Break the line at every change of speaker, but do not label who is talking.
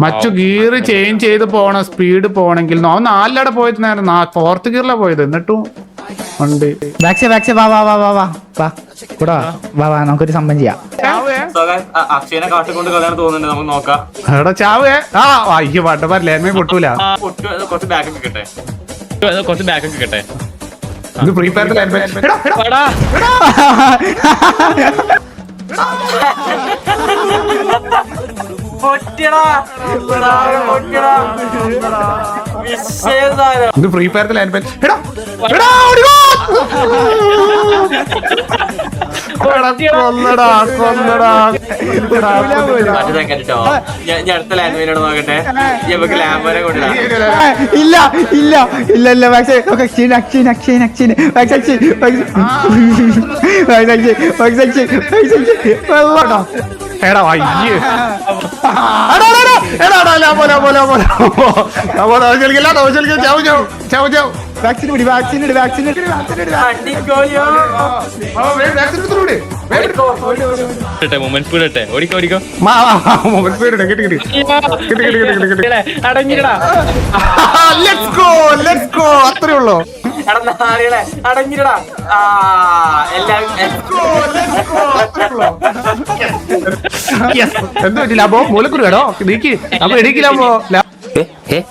മച്ചു gear change ചെയ്ത് പോണം സ്പീഡ് പോണെങ്കിൽ അവൻ നാലിലടെ പോയത് നേരം ഫോർത്ത് ഗിയറിലാണ് പോയത്. എന്നിട്ടും ഉണ്ട്
വാ വാ വാ വാ വാ. വാ കൂടാ. വാ വാ നമുക്കൊരു സംഭവം ചെയ്യാം.
അക്ഷയനെ കാട്ടിക്കൊണ്ട് കളയാൻ തോന്നുന്നുണ്ട്. നമുക്ക് നോക്കാം.
എടാ ചാവേ ആ അയ്യോ വട്ട ലേന്മേ പൊട്ടൂല.
പൊട്ടു കുറച്ച് ബാക്ക് കിട്ടെ
കുറച്ച് ബാക്ക് കിട്ടെ
ഇത് ഫ്രീ ഫയർ
എടാ.
ഇത് ഫ്രീ ഫയർ കൊല്ലടാ കൊല്ലടാ
ഞാൻ അടുത്ത നോക്കട്ടെ നമുക്ക് കൊണ്ടിടാം
ഇല്ല ഇല്ല ഇല്ല ഇല്ല ബാക്സേ അക്ഷീൻ അക്ഷീൻ അക്ഷീൻ അക്ഷീൻ ബാക്സ് അക്ഷീൻ ബാക്സ്
എടാ അയ്യേ
വാക്സിൻ ഇടി വാക്സിൻ ഇടി വാക്സിൻ ഇടി. വാക്സിൻ.
അത്രേ ഉള്ളൂ?
എടാ നാളികളെ അടങ്ങിരടാ ആ
എല്ലാവരും. എന്ത് പറ്റി ലാഭോ മൂലക്കുരു കേടോ നീക്കി അപ്പൊ എണീക്കില്ലാമോ
ഏ